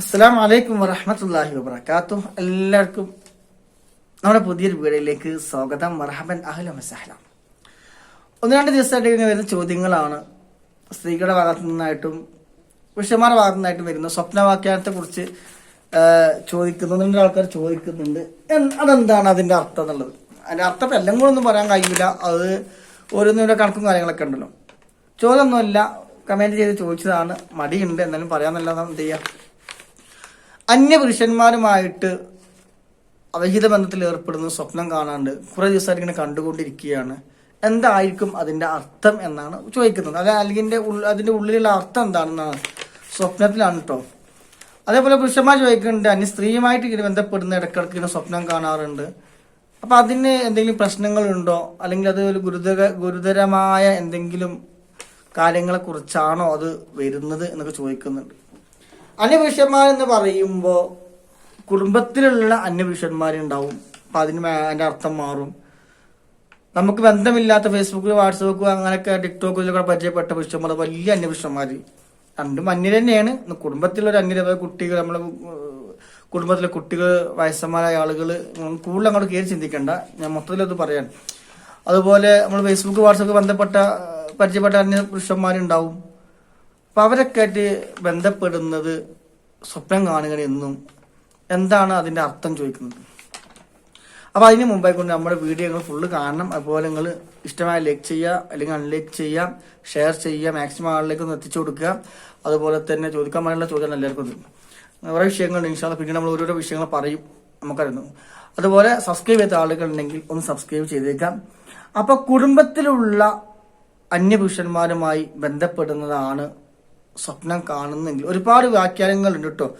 അസ്സാം വലൈക്കും വറഹമത്തല്ലാഹി വബർക്കാത്തു എല്ലാവർക്കും നമ്മുടെ പുതിയൊരു വീടിലേക്ക് സ്വാഗതം. മർഹബൻ അഹ്ല മസഹല. ഒന്ന് രണ്ട് ദിവസമായിട്ട് ഇങ്ങനെ വരുന്ന ചോദ്യങ്ങളാണ്. സ്ത്രീകളുടെ ഭാഗത്തു നിന്നായിട്ടും പുരുഷന്മാരുടെ ഭാഗത്തു നിന്നായിട്ടും വരുന്ന സ്വപ്നവാക്യാനത്തെ കുറിച്ച് ചോദിക്കുന്നു. ഒന്ന് രണ്ട് ആൾക്കാർ ചോദിക്കുന്നുണ്ട്. അതെന്താണ് അതിന്റെ അർത്ഥം എന്നുള്ളത്? അതിന്റെ അർത്ഥം എല്ലാം കൂടെ ഒന്നും പറയാൻ കഴിയില്ല. അത് ഓരോന്നിന്റെ കണക്കും കാര്യങ്ങളൊക്കെ ഉണ്ടല്ലോ. ചോദ്യമൊന്നുമല്ല. കമന്റ് ചെയ്ത് ചോദിച്ചതാണ്. മടിയുണ്ട്. എന്നാലും പറയാമെന്നല്ലാതെ എന്ത് ചെയ്യാം? അന്യപുരുഷന്മാരുമായിട്ട് അവിഹിത ബന്ധത്തിൽ ഏർപ്പെടുന്ന സ്വപ്നം കാണാണ്ട് കുറെ ദിവസമായിട്ട് ഇങ്ങനെ കണ്ടുകൊണ്ടിരിക്കുകയാണ്. എന്തായിരിക്കും അതിന്റെ അർത്ഥം എന്നാണ് ചോദിക്കുന്നത്. അത് അല്ലെങ്കിൽ അതിന്റെ ഉള്ളിലുള്ള അർത്ഥം എന്താണെന്നാണ് സ്വപ്നത്തിലാണ് കേട്ടോ അതേപോലെ പുരുഷന്മാർ ചോദിക്കുന്നുണ്ട് അന്യ സ്ത്രീയുമായിട്ട് ഇങ്ങനെ ബന്ധപ്പെടുന്ന ഇടക്കിടക്ക് ഇങ്ങനെ സ്വപ്നം കാണാറുണ്ട്? അപ്പൊ അതിന് എന്തെങ്കിലും പ്രശ്നങ്ങളുണ്ടോ? അല്ലെങ്കിൽ അത് ഒരു ഗുരുതര ഗുരുതരമായ എന്തെങ്കിലും കാര്യങ്ങളെക്കുറിച്ചാണോ അത് വരുന്നത്? എന്നൊക്കെ ചോദിക്കുന്നുണ്ട്. അന്യപുരുഷന്മാരെന്ന് പറയുമ്പോൾ കുടുംബത്തിലുള്ള അന്യപുരുഷന്മാരുണ്ടാവും. അപ്പം അതിന് അതിന്റെ അർത്ഥം മാറും. നമുക്ക് ബന്ധമില്ലാത്ത ഫേസ്ബുക്കിൽ വാട്സപ്പ് അങ്ങനെയൊക്കെ ടിക്ടോക്കിലൊക്കെ പരിചയപ്പെട്ട പുരുഷന്മാർ വലിയ അന്യപുരുഷന്മാർ രണ്ടും അന്യർ തന്നെയാണ്. കുടുംബത്തിലൊരു അന്യത കുട്ടികൾ നമ്മൾ കുടുംബത്തിലെ കുട്ടികൾ വയസ്സന്മാരായ ആളുകൾ കൂടുതൽ അങ്ങോട്ട് കയറി ചിന്തിക്കേണ്ട. ഞാൻ മൊത്തത്തിലത് പറയാൻ. അതുപോലെ നമ്മൾ ഫേസ്ബുക്ക് വാട്സപ്പ് ബന്ധപ്പെട്ട പരിചയപ്പെട്ട അന്യ പുരുഷന്മാരുണ്ടാവും അപ്പൊ അവരൊക്കെ ബന്ധപ്പെടുന്നത് സ്വപ്നം കാണുകയെന്നും എന്താണ് അതിന്റെ അർത്ഥം ചോദിക്കുന്നത്. അപ്പൊ അതിന് മുമ്പായി കൊണ്ട് നമ്മുടെ വീഡിയോ നിങ്ങൾ ഫുള്ള് കാണണം. അതുപോലെ നിങ്ങൾ ഇഷ്ടമായ ലൈക്ക് ചെയ്യുക അല്ലെങ്കിൽ അൺലൈക്ക് ചെയ്യാം ഷെയർ ചെയ്യുക മാക്സിമം ആളിലേക്ക് ഒന്ന് എത്തിച്ചു കൊടുക്കുക. അതുപോലെ തന്നെ ചോദിക്കാൻ പറ്റുന്ന ചോദ്യം എല്ലാവർക്കും കുറേ വിഷയങ്ങൾ ഇൻഷാല്ല പിന്നീട് നമ്മൾ ഓരോരോ വിഷയങ്ങൾ പറയും നമുക്കറിയുന്നു. അതുപോലെ സബ്സ്ക്രൈബ് ചെയ്ത ആളുകൾ ഉണ്ടെങ്കിൽ ഒന്ന് സബ്സ്ക്രൈബ് ചെയ്തേക്കാം. അപ്പൊ കുടുംബത്തിലുള്ള അന്യപുരുഷന്മാരുമായി ബന്ധപ്പെടുന്നതാണ് സ്വപ്നം കാണുന്നെങ്കിൽ ഒരുപാട് വ്യാഖ്യാനങ്ങളുണ്ട് കേട്ടോ.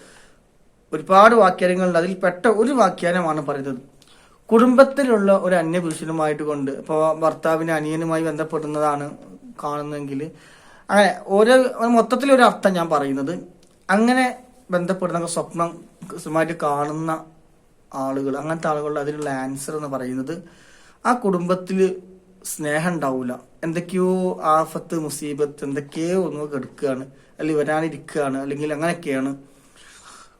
ഒരുപാട് വാക്യാനങ്ങളുണ്ട് അതിൽ പെട്ട ഒരു വാക്യാനമാണ് പറയുന്നത്. കുടുംബത്തിലുള്ള ഒരു അന്യപുരുഷനുമായിട്ട് കൊണ്ട് ഇപ്പോൾ ഭർത്താവിനെ അനിയനുമായി ബന്ധപ്പെടുന്നതാണ് കാണുന്നെങ്കിൽ അങ്ങനെ ഓരോ മൊത്തത്തിൽ ഒരു അർത്ഥം ഞാൻ പറയുന്നത്. അങ്ങനെ ബന്ധപ്പെടുന്ന സ്വപ്നം കൃത്യമായിട്ട് കാണുന്ന ആളുകൾ അങ്ങനത്തെ ആളുകളുടെ അതിനുള്ള ആൻസർ എന്ന് പറയുന്നത് ആ കുടുംബത്തിൽ സ്നേഹം ഉണ്ടാവില്ല എന്തൊക്കെയോ ആഫത്ത് മുസീബത്ത് എന്തൊക്കെയോ ഒന്ന് കെടുക്കുകയാണ് അല്ലെങ്കിൽ വരാനിരിക്കുകയാണ് അല്ലെങ്കിൽ അങ്ങനെയൊക്കെയാണ്.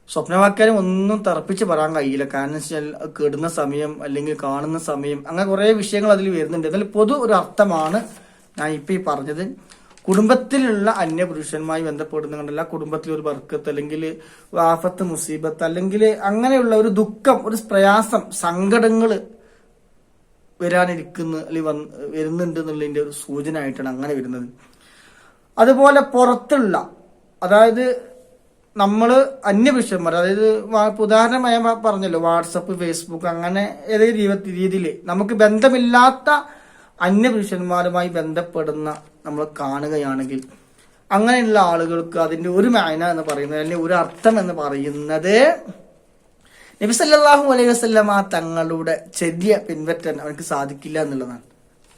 സ്വപ്നവാക്യാലും ഒന്നും തറപ്പിച്ച് പറയാൻ കഴിയില്ല. കാരണം വെച്ചാൽ കെടുന്ന സമയം അല്ലെങ്കിൽ കാണുന്ന സമയം അങ്ങനെ കുറെ വിഷയങ്ങൾ അതിൽ വരുന്നുണ്ട്. എന്നാൽ പൊതു ഒരു അർത്ഥമാണ് ഞാൻ ഇപ്പൊ ഈ പറഞ്ഞത്. കുടുംബത്തിലുള്ള അന്യപുരുഷന്മായി ബന്ധപ്പെടുന്നുണ്ടല്ല കുടുംബത്തിലെ ഒരു ബർക്കത്ത് അല്ലെങ്കിൽ ആഫത്ത് മുസീബത്ത് അല്ലെങ്കിൽ അങ്ങനെയുള്ള ഒരു ദുഃഖം ഒരു പ്രയാസം സങ്കടങ്ങൾ വരാനിരിക്കുന്ന അല്ലെങ്കിൽ വന്ന് വരുന്നുണ്ട് എന്നുള്ളതിന്റെ ഒരു സൂചന ആയിട്ടാണ് അങ്ങനെ വരുന്നത്. അതുപോലെ പുറത്തുള്ള അതായത് നമ്മൾ അന്യവിഷയന്മാർ അതായത് വാ- ഉദാഹരണമായി പറഞ്ഞല്ലോ വാട്സപ്പ് ഫേസ്ബുക്ക് അങ്ങനെ ഏതെങ്കിലും രീതിയിൽ നമുക്ക് ബന്ധമില്ലാത്ത അന്യപുരുഷന്മാരുമായി ബന്ധപ്പെടുന്ന നമ്മൾ കാണുകയാണെങ്കിൽ അങ്ങനെയുള്ള ആളുകൾക്ക് അതിന്റെ ഒരു മായന എന്ന് പറയുന്നത് അല്ലെങ്കിൽ ഒരു അർത്ഥം എന്ന് പറയുന്നത് നബി സല്ലല്ലാഹു അലൈഹി വസല്ലമ തങ്ങളുടെ ചെറിയ പിൻവറ്റാൻ അവർക്ക് സാധിക്കില്ല എന്നുള്ളതാണ്.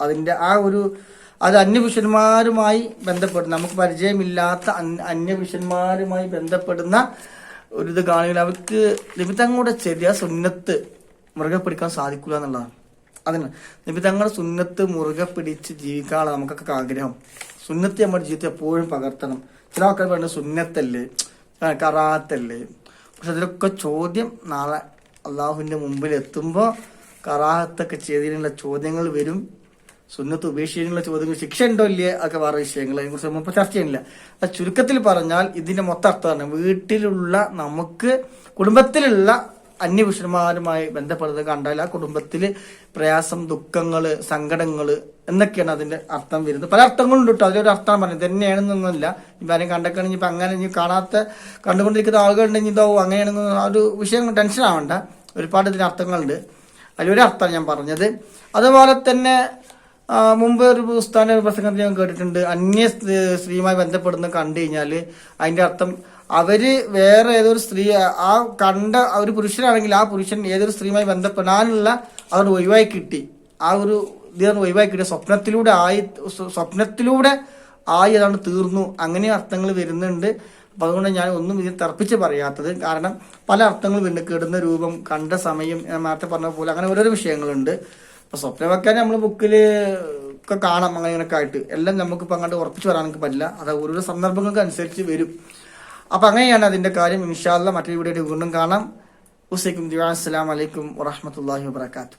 അതിന്റെ ആ ഒരു അത് അന്യപുരുഷന്മാരുമായി ബന്ധപ്പെടുന്ന നമുക്ക് പരിചയമില്ലാത്ത അന്യ- അന്യപുരുഷന്മാരുമായി ബന്ധപ്പെടുന്ന ഒരു ഇത് കാണുകയിൽ അവർക്ക് നിബിതങ്ങളുടെ ചെറിയ സുന്നത്ത് മുറുകെ പിടിക്കാൻ സാധിക്കില്ല എന്നുള്ളതാണ്. അതിന് നിബിതങ്ങളുടെ സുന്നത്ത് മുറുകെ പിടിച്ച് ജീവിക്കാനുള്ള നമുക്കൊക്കെ ആഗ്രഹം. സുന്നത്ത് നമ്മുടെ ജീവിതത്തിൽ എപ്പോഴും പകർത്തണം. ചില ആൾക്കാർ പറയുന്നത് സുന്നത്തല്ലേ? കറാത്തല്ലേ? പക്ഷെ അതിലൊക്കെ ചോദ്യം നാളെ അള്ളാഹുവിന്റെ മുമ്പിൽ എത്തുമ്പോൾ കറാഹത്തൊക്കെ ചെയ്തതിനുള്ള ചോദ്യങ്ങൾ വരും. സുന്നത്ത് ഉപേക്ഷിക്കാനുള്ള ചോദ്യങ്ങൾ ശിക്ഷ ഉണ്ടോ ഇല്ലേ ഒക്കെ വേറെ വിഷയങ്ങൾ. അതിനെക്കുറിച്ച് നമ്മൾ ചർച്ച ചെയ്യുന്നില്ല. ചുരുക്കത്തിൽ പറഞ്ഞാൽ ഇതിന്റെ മൊത്തം അർത്ഥമാണ് വീട്ടിലുള്ള നമുക്ക് കുടുംബത്തിലുള്ള അന്യപുരുഷന്മാരുമായി ബന്ധപ്പെടുന്നത് കണ്ടാൽ ആ കുടുംബത്തിൽ പ്രയാസം ദുഃഖങ്ങൾ സങ്കടങ്ങൾ എന്നൊക്കെയാണ് അതിന്റെ അർത്ഥം വരുന്നത്. പല അർത്ഥങ്ങളുണ്ട് കേട്ടോ. അതിലൊരു അർത്ഥം പറഞ്ഞത് തന്നെയാണെന്നൊന്നുമില്ല ഇപ്പം ആരെയും കണ്ടൊക്കെയാണെങ്കിൽ ഇപ്പൊ അങ്ങനെ ഇനി കാണാത്ത കണ്ടുകൊണ്ടിരിക്കുന്ന ആളുകളുണ്ടെങ്കിൽ ഇതോ അങ്ങനെയാണെന്ന് ആ ഒരു വിഷയം ടെൻഷൻ ആവണ്ട. ഒരുപാട് ഇതിന് അർത്ഥങ്ങളുണ്ട്. അതിലൊരു അർത്ഥം ഞാൻ പറഞ്ഞത്. അതുപോലെ തന്നെ മുമ്പ് ഒരു പുസ്തക പ്രസംഗത്തിൽ ഞാൻ കേട്ടിട്ടുണ്ട്. അന്യ സ്ത്രീ- സ്ത്രീയുമായി ബന്ധപ്പെടുന്ന കണ്ടു കഴിഞ്ഞാൽ അതിന്റെ അർത്ഥം അവർ വേറെ ഏതൊരു സ്ത്രീ ആ കണ്ട ഒരു പുരുഷനാണെങ്കിൽ ആ പുരുഷൻ ഏതൊരു സ്ത്രീയുമായി ബന്ധപ്പെടാനുള്ള അവരുടെ ഒഴിവായി കിട്ടി. ആ ഒരു ഇതാണ് ഒഴിവായി കിട്ടിയ സ്വപ്നത്തിലൂടെ ആയി സ്വപ്നത്തിലൂടെ ആയി അതാണ് തീർന്നു. അങ്ങനെ അർത്ഥങ്ങൾ വരുന്നുണ്ട്. അപ്പൊ അതുകൊണ്ട് ഞാൻ ഒന്നും ഇതിൽ തർപ്പിച്ച് പറയാത്തത്. കാരണം പല അർത്ഥങ്ങൾ വരുന്നുണ്ട് കെടുന്ന രൂപം കണ്ട സമയം നേരത്തെ പറഞ്ഞ പോലെ അങ്ങനെ ഓരോരോ വിഷയങ്ങളുണ്ട്. അപ്പൊ സ്വപ്ന വെക്കാൻ നമ്മൾ ബുക്കിൽ ഒക്കെ കാണാം അങ്ങനെ ഇങ്ങനെയൊക്കെ ആയിട്ട്. എല്ലാം നമുക്കിപ്പോ അങ്ങോട്ട് ഉറപ്പിച്ച് വരാനൊക്കെ പറ്റില്ല. അത് ഓരോരോ സന്ദർഭങ്ങൾക്ക് അനുസരിച്ച് വരും. അപ്പൊ അങ്ങനെയാണ് അതിന്റെ കാര്യം. ഇൻഷാല്ല മറ്റൊരു വീഡിയോ വീണ്ടും കാണാം. ഉസൈക്കും ദിവാ അസ്സലാം വലൈക്കും വറഹമത്തല്ലാഹി വാബർക്കാത്തു